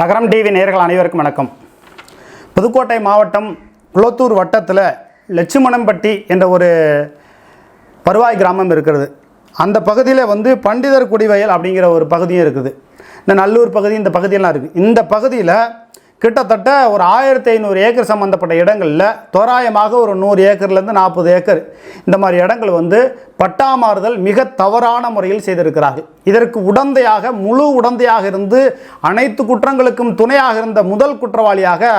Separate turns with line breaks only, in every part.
லகரம் டிவி நேர்கள் அனைவருக்கும் வணக்கம். புதுக்கோட்டை மாவட்டம் குளத்தூர் வட்டத்தில் லட்சுமணம்பட்டி என்ற ஒரு வருவாய் கிராமம் இருக்கிறது. அந்த பகுதியில் வந்து பண்டிதர் குடிவயல் அப்படிங்கிற ஒரு பகுதியும் இருக்குது. இந்த நல்லூர் பகுதி இந்த பகுதியெல்லாம் இருக்குது இந்த பகுதியில் கிட்டத்தட்ட ஒரு ஆயிரத்தி ஐநூறு ஏக்கர் சம்மந்தப்பட்ட இடங்களில் தோராயமாக ஒரு நூறு ஏக்கர்லேருந்து நாற்பது ஏக்கர். இந்த மாதிரி இடங்கள் வந்து பட்டா மாறுதல் மிக தவறான முறையில் செய்திருக்கிறார்கள். இதற்கு உடந்தையாக முழு உடந்தையாக இருந்து அனைத்து குற்றங்களுக்கும் துணையாக இருந்த முதல் குற்றவாளியாக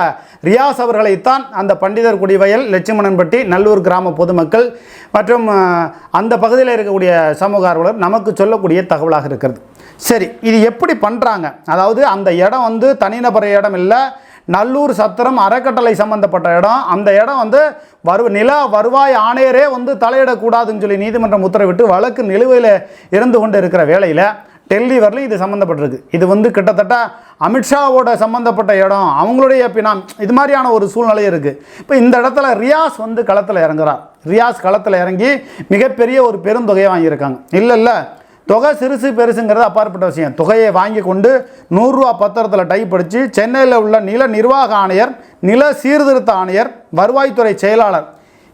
ரியாஸ் அவர்களைத்தான் அந்த பண்டிதர் குடிவயல் லட்சுமணன்பட்டி நல்லூர் கிராம பொதுமக்கள் மற்றும் அந்த பகுதியில் இருக்கக்கூடிய சமூக ஆர்வலர் நமக்கு சொல்லக்கூடிய தகவலாக இருக்கிறது. சரி இது எப்படி பண்ணுறாங்க அதாவது அந்த இடம் வந்து தனிநபர் இடம் இல்லை நல்லூர் சத்திரம் அறக்கட்டளை சம்பந்தப்பட்ட இடம். அந்த இடம் வந்து வரு நில வருவாய் ஆணையரே வந்து தலையிடக்கூடாதுன்னு சொல்லி நீதிமன்றம் உத்தரவிட்டு வழக்கு நிலுவையில் இருந்து கொண்டு இருக்கிற வேளையில் டெல்லி வரலையும் இது சம்மந்தப்பட்டிருக்கு இது வந்து கிட்டத்தட்ட அமித்ஷாவோட சம்மந்தப்பட்ட இடம் அவங்களுடைய பினாம் இது மாதிரியான ஒரு சூழ்நிலை இருக்குது இப்போ இந்த இடத்துல ரியாஸ் வந்து களத்தில் இறங்குறார். ரியாஸ் களத்தில் இறங்கி மிகப்பெரிய ஒரு பெருந்தொகையை வாங்கியிருக்காங்க. இல்லை இல்லை. தொகை சிறுசு பெருசுங்கிறது அப்பாற்பட்ட விஷயம். தொகையை வாங்கி கொண்டு நூறுரூவா பத்திரத்தில் டைப் அடித்து சென்னையில் உள்ள நில நிர்வாக ஆணையர் நில சீர்திருத்த ஆணையர் வருவாய்த்துறை செயலாளர்.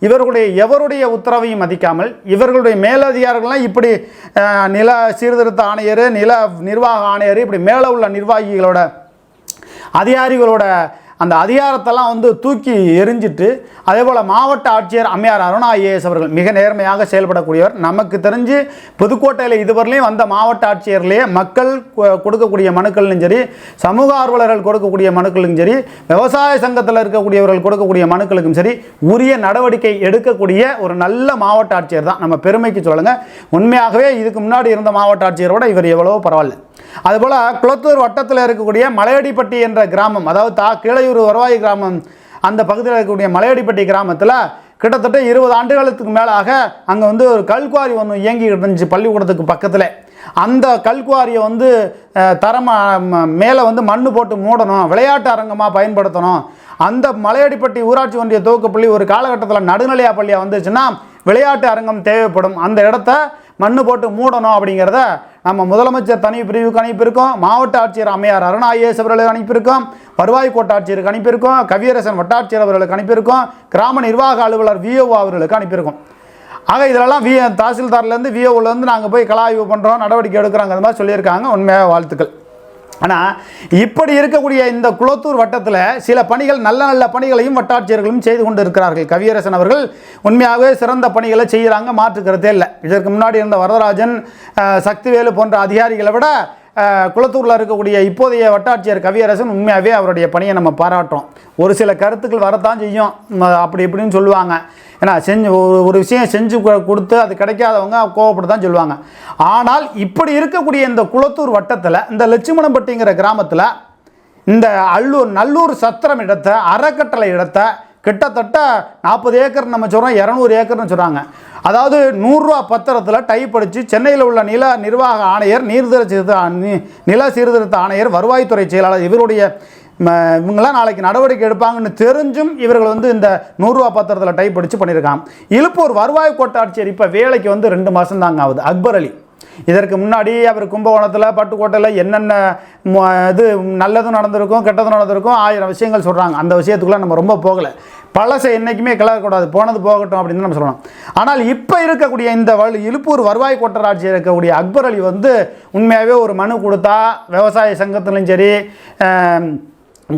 இவர்களுடைய எவருடைய உத்தரவையும் மதிக்காமல் இவர்களுடைய மேலதிகாரிகள்லாம் இப்படி நில சீர்திருத்த ஆணையர் நில நிர்வாக ஆணையர் இப்படி மேலே உள்ள நிர்வாகிகளோட அதிகாரிகளோட அந்த அதிகாரத்தெல்லாம் வந்து தூக்கி எரிஞ்சிட்டு அதே போல் மாவட்ட ஆட்சியர் அம்மையார் அருணா ஐஏஎஸ் அவர்கள் மிக நேர்மையாக செயல்படக்கூடியவர். நமக்கு தெரிஞ்சு புதுக்கோட்டையில் இதுவரையிலையும் வந்த மாவட்ட ஆட்சியர்லேயே மக்கள் கொடுக்கக்கூடிய மனுக்கள்லையும் சரி சமூக ஆர்வலர்கள் கொடுக்கக்கூடிய மனுக்களுக்கும் சரி விவசாய சங்கத்தில் இருக்கக்கூடியவர்கள் கொடுக்கக்கூடிய மனுக்களுக்கும் சரி உரிய நடவடிக்கை எடுக்கக்கூடிய ஒரு நல்ல மாவட்ட ஆட்சியர் தான் நம்ம பெருமைக்கு சொல்லுங்கள் உண்மையாகவே இதுக்கு முன்னாடி இருந்த மாவட்ட ஆட்சியரோட இவர் எவ்வளவோ பரவாயில்ல. அதுபோல் குளத்தூர் வட்டத்தில் இருக்கக்கூடிய மலையடிப்பட்டி என்ற கிராமம் அதாவது தா கீழையூர் வருவாய் கிராமம் அந்த பகுதியில் இருக்கக்கூடிய மலையடிப்பட்டி கிராமத்தில் கிட்டத்தட்ட இருபது ஆண்டுகளுக்கு மேலாக அங்கே வந்து ஒரு கல்குவாரி ஒன்று இயங்கிக்கிட்டு இருந்துச்சு பள்ளிக்கூடத்துக்கு பக்கத்தில். அந்த கல்குவாரியை வந்து தரமாக மேலே வந்து மண்ணு போட்டு மூடணும் விளையாட்டு அரங்கமாக பயன்படுத்தணும். அந்த மலையடிப்பட்டி ஊராட்சி ஒன்றிய துவக்கப்பள்ளி ஒரு காலகட்டத்தில் நடுநிலையா பள்ளியாக வந்துச்சுன்னா விளையாட்டு அரங்கம் தேவைப்படும். அந்த இடத்த மண் போட்டு மூடணும் அப்படிங்கிறத நம்ம முதலமைச்சர் தனி பிரிவுக்கு அனுப்பியிருக்கோம். மாவட்ட ஆட்சியர் அம்மையார் அருணா ஐஏஎஸ் அவர்களுக்கு அனுப்பியிருக்கோம். வருவாய் கோட்டாட்சியருக்கு அனுப்பியிருக்கோம். கவியரசன் வட்டாட்சியர் அவர்களுக்கு அனுப்பியிருக்கோம். கிராம நிர்வாக அலுவலர் விஓ அவர்களுக்கு அனுப்பியிருக்கோம். ஆக இதிலெல்லாம் வி தாசில்தார்லேருந்து விஓலேருந்து நாங்கள் போய் கலாய்வு பண்ணுறோம் நடவடிக்கை எடுக்கிறாங்க அந்த மாதிரி சொல்லியிருக்காங்க. உண்மையாக வாழ்த்துக்கள். ஆனால் இப்படி இருக்கக்கூடிய இந்த குளத்தூர் வட்டத்தில் சில பணிகள் நல்ல நல்ல பணிகளையும் வட்டாட்சியர்களும் செய்து கொண்டு இருக்கிறார்கள் கவியரசன் அவர்கள் உண்மையாகவே சிறந்த பணிகளை செய்கிறாங்க மாற்றுக்கிறதே இல்லை. இதற்கு முன்னாடி இருந்த வரதராஜன் சக்திவேலு போன்ற அதிகாரிகளை விட குளத்தூரில் இருக்கக்கூடிய இப்போதைய வட்டாட்சியர் கவியரசன் உண்மையாகவே அவருடைய பணியை நம்ம பாராட்டுறோம். ஒரு சில கருத்துக்கள் வரத்தான் செய்யும். அப்படி இப்படின்னு சொல்லுவாங்க. ஏன்னா செஞ்சு ஒரு ஒரு விஷயம் செஞ்சு கொடுத்து அது கிடைக்காதவங்க கோவப்பட்டு தான் சொல்லுவாங்க. ஆனால் இப்படி இருக்கக்கூடிய இந்த குளத்தூர் வட்டத்தில் இந்த லட்சுமணம்பட்டிங்கிற கிராமத்தில் இந்த அல்லூர் நல்லூர் சத்திரம் இடத்தை அறக்கட்டளை இடத்தை கிட்டத்தட்ட நாற்பது ஏக்கர் நம்ம சொல்கிறோம் இரநூறு ஏக்கர்னு சொல்கிறாங்க அதாவது நூறுரூவா பத்திரத்தில் டைப் அடித்து சென்னையில் உள்ள நில நிர்வாக ஆணையர் நீர்திருத்த நி- நில சீர்திருத்த ஆணையர் வருவாய்த்துறை செயலாளர் இவருடைய இவங்களாம் நாளைக்கு நடவடிக்கை எடுப்பாங்கன்னு தெரிஞ்சும் இவர்கள் வந்து இந்த நூறுரூவா பத்திரத்தில் டைப் அடித்து பண்ணியிருக்காங்க. இழுப்பூர் வருவாய் கோட்டாட்சியர் இப்போ வேலைக்கு வந்து ரெண்டு மாதம் தாங்க ஆகுது. அக்பர் அலி. இதற்கு முன்னாடி அவர் கும்பகோணத்தில் பட்டுக்கோட்டையில் என்னென்ன இது நல்லதும் நடந்திருக்கும் கெட்டதும் நடந்திருக்கும் ஆயிரம் விஷயங்கள் சொல்கிறாங்க அந்த விஷயத்துக்குள்ளே நம்ம ரொம்ப போகலை. பழசை என்றைக்குமே கிளறக்கூடாது. போனது போகட்டும் அப்படின்னு தான் நம்ம சொல்லலாம் ஆனால் இப்போ இருக்கக்கூடிய இந்த வழி இழுப்பூர் வருவாய் கோட்டராட்சியில் இருக்கக்கூடிய அக்பர் அலி வந்து உண்மையாகவே ஒரு மனு கொடுத்தா விவசாய சங்கத்திலும் சரி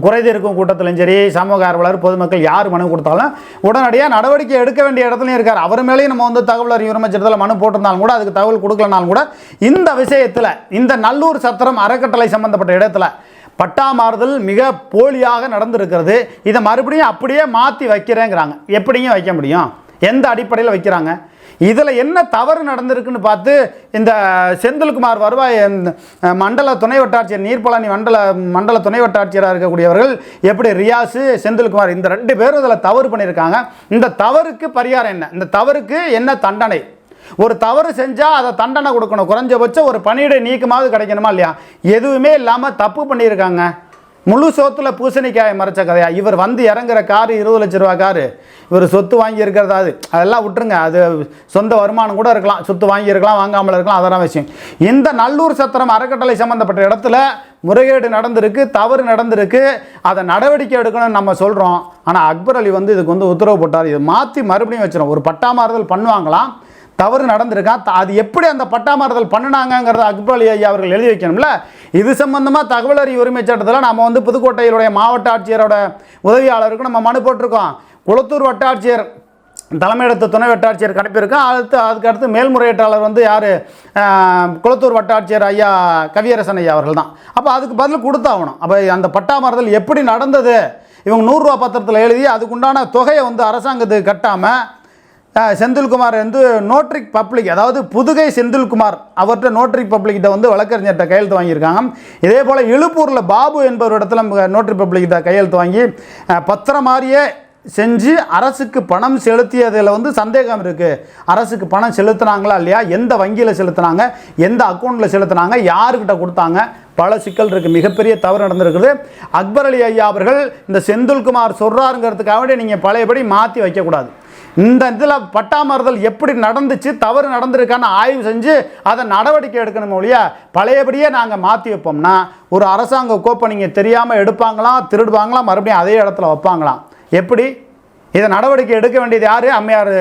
குறைதீர்க்கும் கூட்டத்திலும் சரி சமூக ஆர்வலர் பொதுமக்கள் யார் மனு கொடுத்தாலும் உடனடியாக நடவடிக்கை எடுக்க வேண்டிய இடத்துலையும் இருக்கார். அவர் மேலேயும் நம்ம வந்து தகவல் அறிவு அமைச்சரத்தில் மனு போட்டிருந்தாலும் கூட அதுக்கு தகவல் கொடுக்கலனாலும் கூட இந்த விஷயத்தில் இந்த நல்லூர் சத்திரம் அறக்கட்டளை சம்பந்தப்பட்ட இடத்துல பட்டா மாறுதல் மிக போலியாக நடந்திருக்கிறது. இதை மறுபடியும் அப்படியே மாற்றி வைக்கிறேங்கிறாங்க. எப்படிங்க வைக்க முடியும்? எந்த அடிப்படையில் வைக்கிறாங்க? இதில் என்ன தவறு நடந்திருக்குன்னு பார்த்து இந்த செந்தில்குமார் வருவாய் இந்த, மண்டல துணை வட்டாட்சியர் நீர்பழனி மண்டல மண்டல துணை வட்டாட்சியராக இருக்கக்கூடியவர்கள் எப்படி ரியாஸு செந்தில்குமார் இந்த ரெண்டு பேரும் இதில் தவறு பண்ணியிருக்காங்க. இந்த தவறுக்கு பரிகாரம் என்ன? இந்த தவறுக்கு என்ன தண்டனை? ஒரு தவறு செஞ்சால் அதை தண்டனை கொடுக்கணும். குறைஞ்சபட்சம் ஒரு பணியிட நீக்கமாவது கிடைக்கணுமா இல்லையா? எதுவுமே இல்லாமல் தப்பு பண்ணியிருக்காங்க. முழு சொத்துல பூசணிக்காயை மறைச்ச கதையா? இவர் வந்து இறங்குற காரு இருபது லட்ச ரூபா காரு. இவர் சொத்து வாங்கியிருக்கிறதா அது. அதெல்லாம் விட்டுருங்க. அது சொந்த வருமானம் கூட இருக்கலாம். சொத்து வாங்கியிருக்கலாம் வாங்காமல் இருக்கலாம். அதெல்லாம் விஷயம். இந்த நல்லூர் சத்திரம் அறக்கட்டளை சம்மந்தப்பட்ட இடத்துல முறைகேடு நடந்திருக்கு தவறு நடந்திருக்கு. அதை நடவடிக்கை எடுக்கணும்னு நம்ம சொல்கிறோம் ஆனால் அக்பர் அலி வந்து இதுக்கு வந்து உத்தரவு போட்டார். இதை மாற்றி மறுபடியும் வச்சிடும் ஒரு பட்டா மாறுதல் பண்ணுவாங்களாம். தவறு நடந்திருக்கா? த- அது எப்படி அந்த பட்டா மாறுதல் அக்பர் அலி ஐயா அவர்கள் எழுதி வைக்கணும்ல? இது சம்பந்தமாக தகவல் அறிவு உரிமை சட்டத்தில் நம்ம வந்து புதுக்கோட்டையிலுடைய மாவட்ட ஆட்சியரோட உதவியாளருக்கு நம்ம மனு போட்டிருக்கோம். குளத்தூர் வட்டாட்சியர் தலைமையிடத்து துணை வட்டாட்சியர் கடைப்பிருக்கோம் அடுத்து அதுக்கு அடுத்து மேல்முறையீட்டாளர் வந்து யார்? குளத்தூர் வட்டாட்சியர் ஐயா கவியரசன் ஐயா அவர்கள் தான் அப்போ அதுக்கு பதில் கொடுத்தாகணும். அப்போ அந்த பட்டாமறுதல் எப்படி நடந்தது? இவங்க நூறுரூவா பத்திரத்தில் எழுதி அதுக்குண்டான தொகையை வந்து அரசாங்கத்துக்கு கட்டாமல் செந்தில்குமார் வந்து நோட்ரிக் பப்ளிக் அதாவது புதுகை செந்தில்குமார் அவர்கிட்ட நோட்ரிக் பப்ளிக்கிட்ட வந்து வழக்கறிஞர்கிட்ட கையெழுத்து வாங்கியிருக்காங்க. இதே போல் இழுப்பூரில் பாபு என்பவர் இடத்துல நோட்ரிக் பப்ளிக்கிட்ட கையெழுத்து வாங்கி பத்திரம் மாதிரியே செஞ்சு அரசுக்கு பணம் செலுத்தியதில் வந்து சந்தேகம் இருக்குது அரசுக்கு பணம் செலுத்துனாங்களா இல்லையா? எந்த வங்கியில் செலுத்துனாங்க? எந்த அக்கௌண்ட்டில் செலுத்துனாங்க? யாருக்கிட்ட கொடுத்தாங்க? பல சிக்கல் இருக்குது மிகப்பெரிய தவறு நடந்திருக்குது. அக்பர் அலி ஐயா அவர்கள் இந்த செந்தில்குமார் சொல்கிறாருங்கிறதுக்காக வேண்டி நீங்கள் பழையபடி மாற்றி வைக்கக்கூடாது. இந்த இதில் பட்டாமறுதல் எப்படி நடந்துச்சு தவறு நடந்திருக்கான்னு ஆய்வு செஞ்சு அதை நடவடிக்கை எடுக்கணும் ஒழிய பழையபடியே நாங்கள் மாற்றி வைப்போம்னா ஒரு அரசாங்க கோப்பை நீங்கள் தெரியாமல் எடுப்பாங்களாம் திருடுவாங்களாம் மறுபடியும் அதே இடத்துல வைப்பாங்களாம். எப்படி? இதை நடவடிக்கை எடுக்க வேண்டியது யார்? அம்மையார்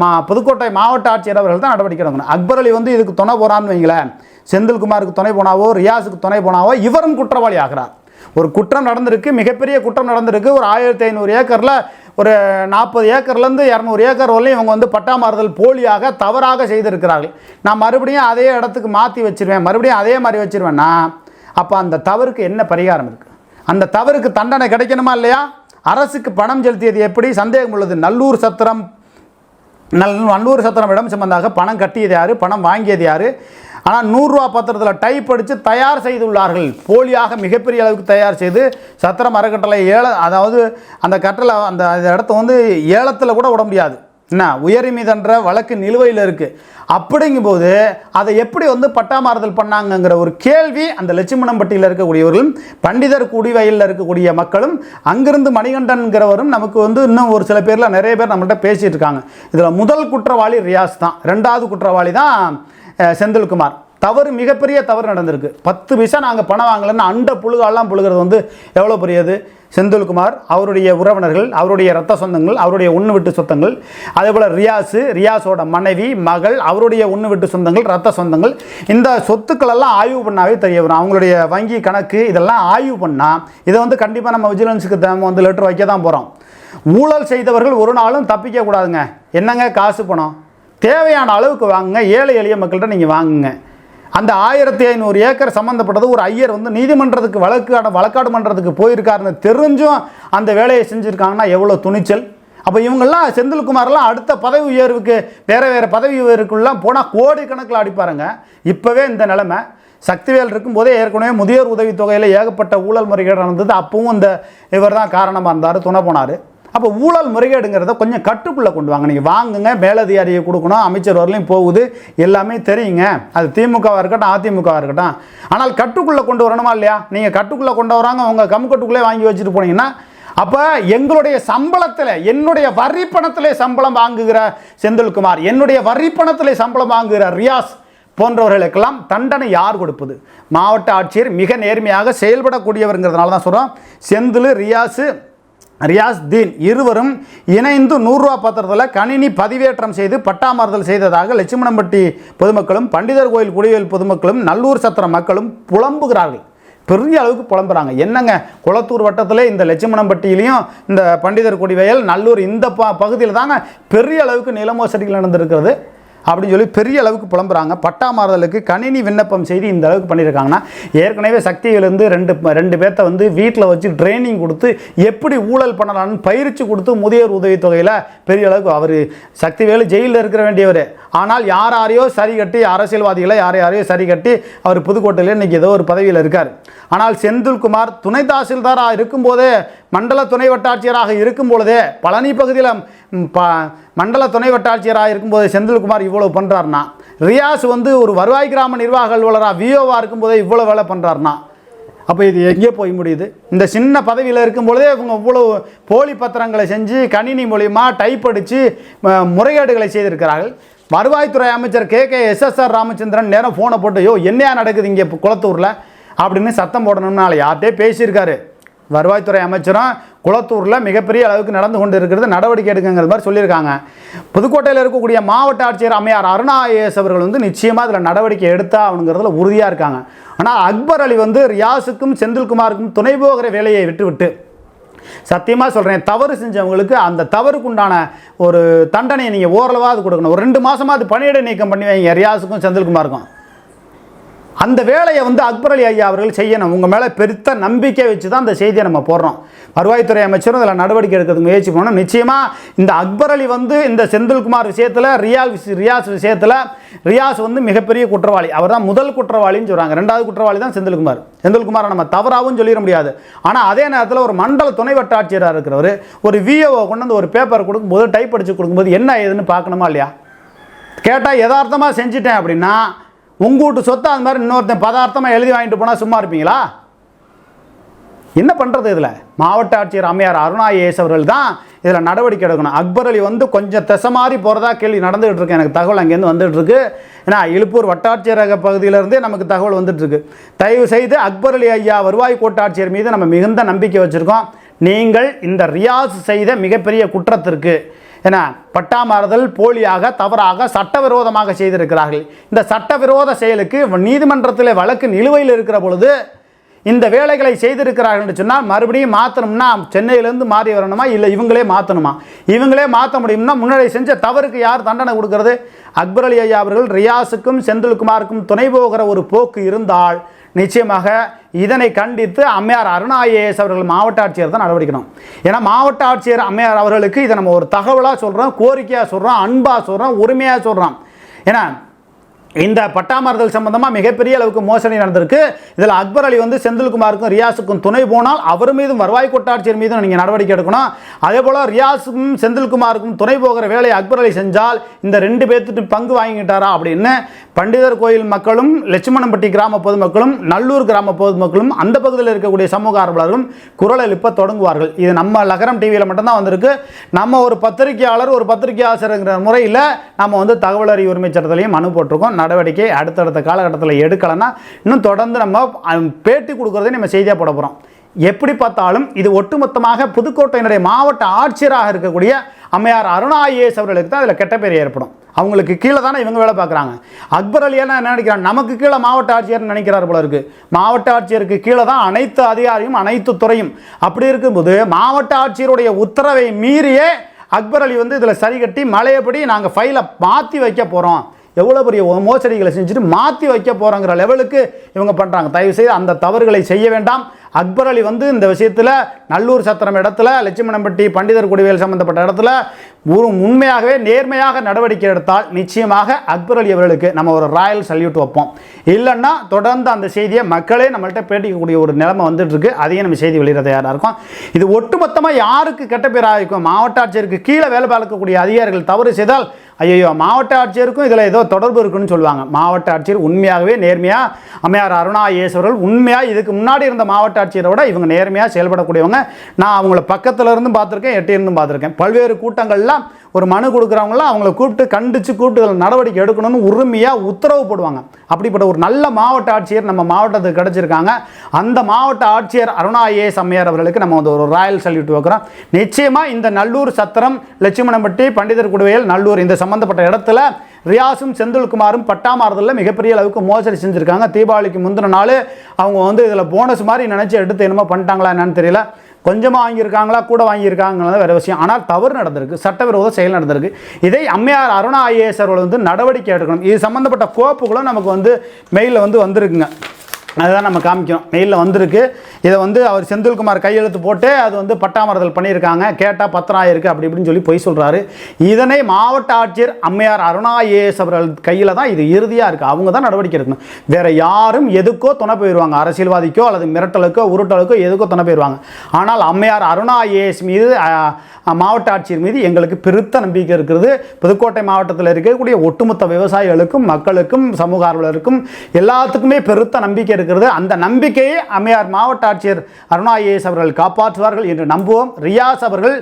மா புதுக்கோட்டை மாவட்ட ஆட்சியர் அவர்கள் தான் நடவடிக்கை எடுக்கணும். அக்பர் அலி வந்து இதுக்கு துணை போகிறான்னு வைங்களேன். செந்தில்குமாருக்கு துணை போனாவோ ரியாஸுக்கு துணை போனாவோ இவரும் குற்றவாளி ஆகிறார். ஒரு குற்றம் நடந்திருக்கு மிகப்பெரிய குற்றம் நடந்திருக்கு. ஒரு ஆயிரத்தி ஐநூறு ஏக்கரில் ஒரு நாற்பது ஏக்கர்லேருந்து இரநூறு ஏக்கர் வரலையும் இவங்க வந்து பட்டா மாறுதல் போலியாக தவறாக செய்திருக்கிறார்கள். நான் மறுபடியும் அதே இடத்துக்கு மாற்றி வச்சுருவேன் மறுபடியும் அதே மாதிரி வச்சிருவேன்னா அப்போ அந்த தவறுக்கு என்ன பரிகாரம் இருக்குது அந்த தவறுக்கு தண்டனை கிடைக்கணுமா இல்லையா? அரசுக்கு பணம் செலுத்தியது எப்படி? சந்தேகம் உள்ளது. நல்லூர் சத்திரம் நல் நல்லூர் சத்திரம் இடம் சம்பந்தமாக பணம் கட்டியது யார்? பணம் வாங்கியது யார்? ஆனால் நூறுரூவா பத்திரத்தில் டைப் அடித்து தயார் செய்துள்ளார்கள். போலியாக மிகப்பெரிய அளவுக்கு தயார் செய்து சத்திரம் அறக்கட்டளை ஏல அதாவது அந்த கட்டளை அந்த இடத்த வந்து ஏலத்தில் கூட விட முடியாது. என்ன? உயர்மீதன்ற வழக்கு நிலுவையில் இருக்குது அப்படிங்கும்போது அதை எப்படி வந்து பட்டாமாறுதல் பண்ணாங்கங்கிற ஒரு கேள்வி அந்த லட்சுமணம்பட்டியில் இருக்கக்கூடியவர்களும் பண்டிதர் குடிவயலில் இருக்கக்கூடிய மக்களும் அங்கிருந்து மணிகண்டன்கிறவரும் நமக்கு வந்து இன்னும் ஒரு சில பேரில் நிறைய பேர் நம்மகிட்ட பேசிகிட்டு இருக்காங்க. இதில் முதல் குற்றவாளி ரியாஸ் தான். ரெண்டாவது குற்றவாளி தான் செந்தில்குமார். தவறு மிகப்பெரிய தவறு நடந்திருக்கு. பத்து பைசா நாங்கள் பணம் வாங்கலைன்னு அண்ட புழுகாலாம் புழுகிறது வந்து எவ்வளோ பெரியது? செந்தில்குமார் அவருடைய உறவினர்கள் அவருடைய ரத்த சொந்தங்கள் அவருடைய ஒன்று விட்டு சொந்தங்கள் அதே போல் ரியாஸு ரியாஸோட மனைவி மகள் அவருடைய ஒன்று விட்டு சொந்தங்கள் ரத்த சொந்தங்கள் இந்த சொத்துக்களெல்லாம் ஆய்வு பண்ணாவே தெரிய வரும். அவங்களுடைய வங்கி கணக்கு இதெல்லாம் ஆய்வு பண்ணால் இதை வந்து கண்டிப்பாக நம்ம விஜிலன்ஸுக்கு நம்ம வந்து லெட்டர் வைக்க தான் போகிறோம் ஊழல் செய்தவர்கள் ஒரு நாளும் தப்பிக்க கூடாதுங்க. என்னங்க காசு பணம்? தேவையான அளவுக்கு வாங்குங்க. ஏழை எளிய மக்கள்கிட்ட நீங்கள் வாங்குங்க. அந்த ஆயிரத்தி ஐநூறு ஏக்கர் சம்மந்தப்பட்டது ஒரு ஐயர் வந்து நீதிமன்றத்துக்கு வழக்காடு வழக்காடு மன்றத்துக்கு போயிருக்காருன்னு தெரிஞ்சும் அந்த வேலையை செஞ்சுருக்காங்கன்னா எவ்வளோ துணிச்சல். அப்போ இவங்கெல்லாம் செந்தில்குமார்லாம் அடுத்த பதவி உயர்வுக்கு வேறு வேறு பதவி உயர்வுக்குள்ளெலாம் போனால் கோடிக்கணக்கில் அடிப்பாருங்க. இப்போவே இந்த நிலமை. சக்திவேல் இருக்கும்போதே ஏற்கனவே முதியோர் உதவித்தொகையில் ஏகப்பட்ட ஊழல் முறைகேடு நடந்தது. அப்பவும் இந்த இவர் தான் காரணமாக இருந்தார் துணை போனார். அப்போ ஊழல் முறைகேடுங்கிறத கொஞ்சம் கட்டுக்குள்ளே கொண்டு வாங்க. நீங்கள் வாங்குங்க மேலதிகாரியை கொடுக்கணும் அமைச்சர் வரலையும் போகுது எல்லாமே தெரியுங்க. அது திமுகவாக இருக்கட்டும் அதிமுகவாக இருக்கட்டும். ஆனால் கட்டுக்குள்ளே கொண்டு வரணுமா இல்லையா? நீங்கள் கட்டுக்குள்ளே கொண்டு வராங்க உங்கள் கம்கட்டுக்குள்ளே வாங்கி வச்சுட்டு போனீங்கன்னா அப்போ எங்களுடைய சம்பளத்தில் என்னுடைய வரி பணத்திலே சம்பளம் வாங்குகிற செந்தில்குமார் என்னுடைய வரி பணத்திலே சம்பளம் வாங்குகிற ரியாஸ் போன்றவர்களுக்கெல்லாம் தண்டனை யார் கொடுப்பது? மாவட்ட ஆட்சியர் மிக நேர்மையாக செயல்படக்கூடியவருங்கிறதுனால தான் சொல்கிறோம் செந்தில் ரியாஸு ரியாஸ் தீன் இருவரும் இணைந்து நூறுரூவா பத்திரத்தில் கணினி பதிவேற்றம் செய்து பட்டாமறுதல் செய்ததாக லட்சுமணம்பட்டி பொதுமக்களும் பண்டிதர் கோயில் குடியல் பொதுமக்களும் நல்லூர் சத்திர மக்களும் புலம்புகிறார்கள். பெரிய அளவுக்கு புலம்புறாங்க. என்னங்க? குளத்தூர் வட்டத்தில் இந்த லட்சுமணம்பட்டியிலையும் இந்த பண்டிதர் குடிவயல் நல்லூர் இந்த ப பகுதியில் தாங்க பெரிய அளவுக்கு நில மோசடிகள் நடந்திருக்கிறது. அப்படின்னு சொல்லி பெரிய அளவுக்கு புலம்புறாங்க. பட்டா மாறுதலுக்கு கணினி விண்ணப்பம் செய்து இந்த அளவுக்கு பண்ணியிருக்காங்கன்னா ஏற்கனவே சக்தியிலேருந்து ரெண்டு ரெண்டு பேர்த்த வந்து வீட்டில் வச்சு ட்ரைனிங் கொடுத்து எப்படி ஊழல் பண்ணலாம்னு பயிற்சி கொடுத்து முதியோர் உதவித்தொகையில் பெரிய அளவுக்கு அவர் சக்திவேலு ஜெயிலில் இருக்கிற வேண்டியவர். ஆனால் யார் யாரையோ சரி கட்டி அரசியல்வாதிகளை யார் யாரையோ சரி கட்டி அவர் புதுக்கோட்டையில் இன்றைக்கி ஏதோ ஒரு பதவியில் இருக்கார். ஆனால் செந்தில்குமார் துணை தாசில்தாராக இருக்கும்போதே மண்டல துணை வட்டாட்சியராக இருக்கும் பொழுதே பழனி பகுதியில் ப மண்டல துணை வட்டாட்சியராக இருக்கும்போது செந்தில்குமார் இவ்வளோ பண்ணுறாருனா ரியாஸ் வந்து ஒரு வருவாய் கிராம நிர்வாக அலுவலராக விஓவாக இருக்கும்போதே இவ்வளோ வேலை பண்ணுறாருனா அப்போ இது எங்கே போய் முடியுது? இந்த சின்ன பதவியில் இருக்கும்பொழுதே இவங்க இவ்வளோ போலி பத்திரங்களை செஞ்சு கணினி மூலிமா டைப் அடித்து முறைகேடுகளை செய்திருக்கிறார்கள். வருவாய்த்துறை அமைச்சர் கே. கே. எஸ்எஸ்ஆர் ராமச்சந்திரன் நேரம் ஃபோனை போட்டு யோ என்னையா நடக்குது இங்கே குளத்தூரில்? அப்படின்னு சத்தம் போடணும்னால யார்கிட்டே பேசியிருக்காரு. வருவாய்த்துறை அமைச்சரும் குளத்தூரில் மிகப்பெரிய அளவுக்கு நடந்து கொண்டு இருக்கிறது நடவடிக்கை எடுக்குங்கிற மாதிரி சொல்லியிருக்காங்க. புதுக்கோட்டையில் இருக்கக்கூடிய மாவட்ட ஆட்சியர் அம்மையார் அருணா ஐஏஎஸ் அவர்கள் வந்து நிச்சயமாக அதில் நடவடிக்கை எடுத்தா அவனுங்கிறதுல உறுதியாக இருக்காங்க. ஆனால் அக்பர் அலி வந்து ரியாஸுக்கும் செந்தில்குமாருக்கும் துணை போகிற வேலையை விட்டுவிட்டு சத்தியமாக சொல்கிறேன் தவறு செஞ்சவங்களுக்கு அந்த தவறுக்குண்டான ஒரு தண்டனையை நீங்கள் ஓரளவாக அது கொடுக்கணும். ஒரு ரெண்டு மாதமாக அது பணியிட நீக்கம் பண்ணி வைங்க ரியாஸுக்கும் செந்தில்குமாருக்கும். அந்த வேலையை வந்து அக்பர் அலி ஐயா அவர்கள் செய்யணும். உங்கள் மேலே பெருத்த நம்பிக்கை வச்சு தான் அந்த செய்தியை நம்ம போடுறோம். வருவாய்த்துறை அமைச்சரும் இதில் நடவடிக்கை எடுக்கிறதுக்கு முயற்சி பண்ணணும். நிச்சயமாக இந்த அக்பர் அலி வந்து இந்த செந்தில்குமார் விஷயத்தில் ரியால் ரியாஸ் விஷயத்தில் ரியாஸ் வந்து மிகப்பெரிய குற்றவாளி. அவர் தான் முதல் குற்றவாளின்னு சொல்கிறாங்க ரெண்டாவது குற்றவாளி தான் செந்தில்குமார். செந்தில்குமாரை நம்ம தவறாகவும் சொல்லிட முடியாது. ஆனால் அதே நேரத்தில் ஒரு மண்டல துணை வட்டாட்சியராக இருக்கிறவர் ஒரு விஓ கொண்டு வந்து ஒரு பேப்பர் கொடுக்கும்போது டைப் அடித்து கொடுக்கும்போது என்ன ஏதுன்னு பார்க்கணுமா இல்லையா? கேட்டால் யதார்த்தமாக செஞ்சுட்டேன் அப்படின்னா உங்கூட்டு சொத்தை அது மாதிரி இன்னொருத்தன் பதார்த்தமாக எழுதி வாங்கிட்டு போனால் சும்மா இருப்பீங்களா? என்ன பண்ணுறது இதில்? மாவட்ட ஆட்சியர் அம்மையார் அருணா ஏஎஸ் அவர்கள் தான் இதில் நடவடிக்கை எடுக்கணும். அக்பர் அலி வந்து கொஞ்சம் திசை மாறி போகிறதா கேள்வி நடந்துகிட்டு இருக்கு. எனக்கு தகவல் அங்கேருந்து வந்துகிட்ருக்கு ஏன்னா இழுப்பூர் வட்டாட்சியரக பகுதியிலேருந்தே நமக்கு தகவல் வந்துட்டுருக்கு தயவு செய்து அக்பர் அலி ஐயா வருவாய் கோட்டாட்சியர் மீது நம்ம மிகுந்த நம்பிக்கை வச்சுருக்கோம். நீங்கள் இந்த ரியாஸ் செய்த மிகப்பெரிய குற்றத்திற்கு என்ன பட்டாமாறுதல் போலியாக தவறாக சட்டவிரோதமாக செய்திருக்கிறார்கள். இந்த சட்டவிரோத செயலுக்கு நீதிமன்றத்தில் வழக்கு நிலுவையில் இருக்கிற பொழுது இந்த வேலைகளை செய்திருக்கிறார்கள் சொன்னால் மறுபடியும் மாற்றணும்னா சென்னையிலேருந்து மாறி வரணுமா? இல்லை இவங்களே மாற்றணுமா இவங்களே மாற்ற முடியும்னா முன்னாடி செஞ்ச தவறுக்கு யார் தண்டனை கொடுக்கறது? அக்பர் அலி ஐயா அவர்கள் ரியாஸுக்கும் செந்தில்குமாருக்கும் துணை போகிற ஒரு போக்கு இருந்தால் நிச்சயமாக இதனை கண்டித்து அம்மையார் அருணா ஐஏஎஸ் அவர்கள் மாவட்ட ஆட்சியர் தான் நடவடிக்கணும். ஏன்னா மாவட்ட ஆட்சியர் அம்மையார் அவர்களுக்கு இதை நம்ம ஒரு தகவலாக சொல்கிறோம் கோரிக்கையாக சொல்கிறோம் அன்பாக சொல்கிறோம் உரிமையாக சொல்கிறோம் ஏன்னா இந்த பட்டாமறுதல் சம்பந்தமாக மிகப்பெரிய அளவுக்கு மோசடி நடந்திருக்கு. இதில் அக்பர் அலி வந்து செந்தில்குமாருக்கும் ரியாஸுக்கும் துணை போனால் அவர் மீதும் வருவாய் கோட்டாட்சியர் மீதும் நீங்கள் நடவடிக்கை எடுக்கணும். அதே போல் ரியாஸுக்கும் செந்தில்குமாருக்கும் துணை போகிற வேலையை அக்பர் அலி செஞ்சால் இந்த ரெண்டு பேர்த்துட்டு பங்கு வாங்கிக்கிட்டாரா அப்படின்னு பண்டிதர் கோயில் மக்களும் லட்சுமணம்பட்டி கிராம பொதுமக்களும் நல்லூர் கிராம பொதுமக்களும் அந்த பகுதியில் இருக்கக்கூடிய சமூக ஆர்வலர்களும் குரல் எழுப்ப தொடங்குவார்கள். இது நம்ம லகரம் டிவியில் மட்டும்தான் வந்திருக்கு. நம்ம ஒரு பத்திரிகையாளர் ஒரு பத்திரிகை ஆசிரியர்ங்கிற முறையில் நம்ம வந்து தகவல் அறிவு உரிமை சட்டத்திலையும் மனு போட்டிருக்கோம். நடவடிக்கை அடுத்தடுத்த காலகட்டத்தில் எடுக்கலைன்னா இன்னும் தொடர்ந்து நம்ம பேட்டி கொடுக்குறதே நம்ம செய்தியாக போட போகிறோம் எப்படி பார்த்தாலும் இது ஒட்டுமொத்தமாக புதுக்கோட்டையினுடைய மாவட்ட ஆட்சியராக இருக்கக்கூடிய அம்மையார் அருணா ஐஏஎஸ் அவர்களுக்கு தான் அதில் கெட்ட பேர் ஏற்படும். அவங்களுக்கு கீழே தானே இவங்க வேலை பார்க்குறாங்க. அக்பர் அலி என்ன நினைக்கிறாங்க நமக்கு கீழே மாவட்ட ஆட்சியர் நினைக்கிறார் போல இருக்கு? மாவட்ட ஆட்சியருக்கு கீழே தான் அனைத்து அதிகாரியும் அனைத்து துறையும். அப்படி இருக்கும்போது மாவட்ட ஆட்சியருடைய உத்தரவை மீறியே அக்பர் அலி வந்து இதில் சரி கட்டி மலையபடி நாங்கள் ஃபைலை மாற்றி வைக்க போகிறோம் எவ்வளோ பெரிய மோசடிகளை செஞ்சுட்டு மாற்றி வைக்க போகிறோங்கிற லெவலுக்கு இவங்க பண்ணுறாங்க தயவுசெய்து அந்த தவறுகளை செய்ய வேண்டாம். அக்பர் அலி வந்து இந்த விஷயத்தில் நல்லூர் சத்திரம் இடத்துல லட்சுமணம்பட்டி பண்டிதர் குடிவேல் சம்பந்தப்பட்ட இடத்துல ஒரு உண்மையாகவே நேர்மையாக நடவடிக்கை எடுத்தால் நிச்சயமாக அக்பர் அலி அவர்களுக்கு நம்ம ஒரு ராயல் சல்யூட் வைப்போம். இல்லைன்னா தொடர்ந்து அந்த செய்தியை மக்களே நம்மள்கிட்ட பேட்டிக்கக்கூடிய ஒரு நிலைமை வந்துட்டுருக்கு. அதையும் நம்ம செய்தி வெளியிட தயாராக இருக்கும். இது ஒட்டுமொத்தமாக யாருக்கு கெட்ட பேராக இருக்கும் மாவட்ட ஆட்சியருக்கு கீழே வேலை பார்க்கக்கூடிய அதிகாரிகள் தவறு செய்தால் ஐயோ மாவட்ட ஆட்சியருக்கும் இதில் ஏதோ தொடர்பு இருக்குன்னு சொல்லுவாங்க. மாவட்ட ஆட்சியர் உண்மையாகவே நேர்மையாக அம்மையார் அருணா ஐஏஎஸ் உண்மையாக இதுக்கு முன்னாடி இருந்த மாவட்ட ஆட்சியரை விட இவங்க நேர்மையாக செயல்படக்கூடியவங்க. நான் அவங்கள பக்கத்தில் இருந்தும் பார்த்துருக்கேன் எட்டி இருந்தும் பார்த்துருக்கேன். பல்வேறு கூட்டங்கள்லாம் ஒரு மனு கொடுக்குறவங்களாம் அவங்கள கூப்பிட்டு கண்டித்து கூப்பிட்டு இதில் நடவடிக்கை எடுக்கணும்னு உரிமையாக உத்தரவு போடுவாங்க. அப்படிப்பட்ட ஒரு நல்ல மாவட்ட ஆட்சியர் நம்ம மாவட்டத்துக்கு கிடச்சிருக்காங்க. அந்த மாவட்ட ஆட்சியர் அருணா ஐஏஎஸ் அம்மையார் அவர்களுக்கு நம்ம வந்து ஒரு ராயல் சல்யூட் வைக்கிறோம். நிச்சயமாக இந்த நல்லூர் சத்திரம் லட்சுமணம்பட்டி பண்டிதர் குடுவையல் நல்லூர் இந்த சம்மந்தப்பட்ட இடத்துல ரியாஸும் செந்தில்குமாரும் பட்டாமாறுதலில் மிகப்பெரிய அளவுக்கு மோசடி செஞ்சுருக்காங்க. தீபாவளிக்கு முந்தின நாள் அவங்க வந்து இதில் போனஸ் மாதிரி நினச்சி எடுத்து என்னமோ பண்ணிட்டாங்களா என்னன்னு தெரியல. கொஞ்சமாக வாங்கியிருக்காங்களா கூட வாங்கியிருக்காங்களா வேறு விஷயம். ஆனால் தவறு நடந்திருக்கு சட்டவிரோத செயல் நடந்திருக்கு. இதை அம்மையார் அருணா ஐஏஎஸ் அவர்கள் வந்து நடவடிக்கை எடுக்கணும். இது சம்மந்தப்பட்ட கோப்புகளும் நமக்கு வந்து மெயிலில் வந்து வந்திருக்குங்க. அதுதான் நம்ம காமிக்கிறோம் மெயிலில் வந்திருக்கு. இதை வந்து அவர் செந்தில்குமார் கையெழுத்து போட்டு அது வந்து பட்டாமறுதல் பண்ணியிருக்காங்க. கேட்டால் பத்திரம் ஆயிருக்கு அப்படி இப்படின்னு சொல்லி பொய் சொல்கிறாரு இதனை மாவட்ட ஆட்சியர் அம்மையார் அருணா ஏஎஸ் அவர்கள் கையில் தான் இது இறுதியாக இருக்குது அவங்க தான் நடவடிக்கை எடுக்கணும். வேறு யாரும் எதுக்கோ துணை போயிடுவாங்க அரசியல்வாதிக்கோ அல்லது மிரட்டலுக்கோ உருட்டலுக்கோ எதுக்கோ துணை போயிடுவாங்க ஆனால் அம்மையார் அருணா ஏஎஸ் மீது மாவட்ட ஆட்சியர் மீது எங்களுக்கு பெருத்த நம்பிக்கை இருக்கிறது. புதுக்கோட்டை மாவட்டத்தில் இருக்கக்கூடிய ஒட்டுமொத்த விவசாயிகளுக்கும் மக்களுக்கும் சமூக ஆர்வலருக்கும் எல்லாத்துக்குமே பெருத்த நம்பிக்கை இருக்கிறது. அந்த நம்பிக்கையை அம்மையார் மாவட்ட ஆட்சியர் அருணா ஐஏஎஸ் அவர்கள் காப்பாற்றுவார்கள் என்று நம்புவோம். ரியாஸ் அவர்கள்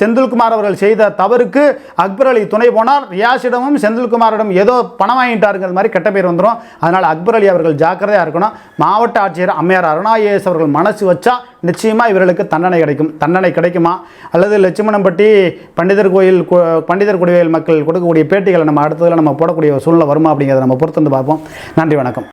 செந்தில்குமார் அவர்கள் செய்த தவறுக்கு அக்பர் அலி துணை போனார். ரியாஸிடமும் செந்தில்குமாரிடம் ஏதோ பணம் வாங்கிட்டாருங்கிற மாதிரி கெட்ட பேர் வந்துடும் அதனால் அக்பர் அலி அவர்கள் ஜாக்கிரதையாக இருக்கணும். மாவட்ட ஆட்சியர் அம்மையார் அருணா ஐஏஎஸ் அவர்கள் மனசு வச்சா நிச்சயமாக இவர்களுக்கு தண்டனை கிடைக்கும். தண்டனை கிடைக்குமா? அல்லது லட்சுமணம்பட்டி பண்டிதர் கோயில் கு- பண்டிதர் குடிவேல் மக்கள் கொடுக்கக்கூடிய பேட்டிகளை நம்ம அடுத்ததில் நம்ம போடக்கூடிய சூழ்நிலை வருமா அப்படிங்கிறத நம்ம பொறுத்து வந்து பார்ப்போம். நன்றி வணக்கம்.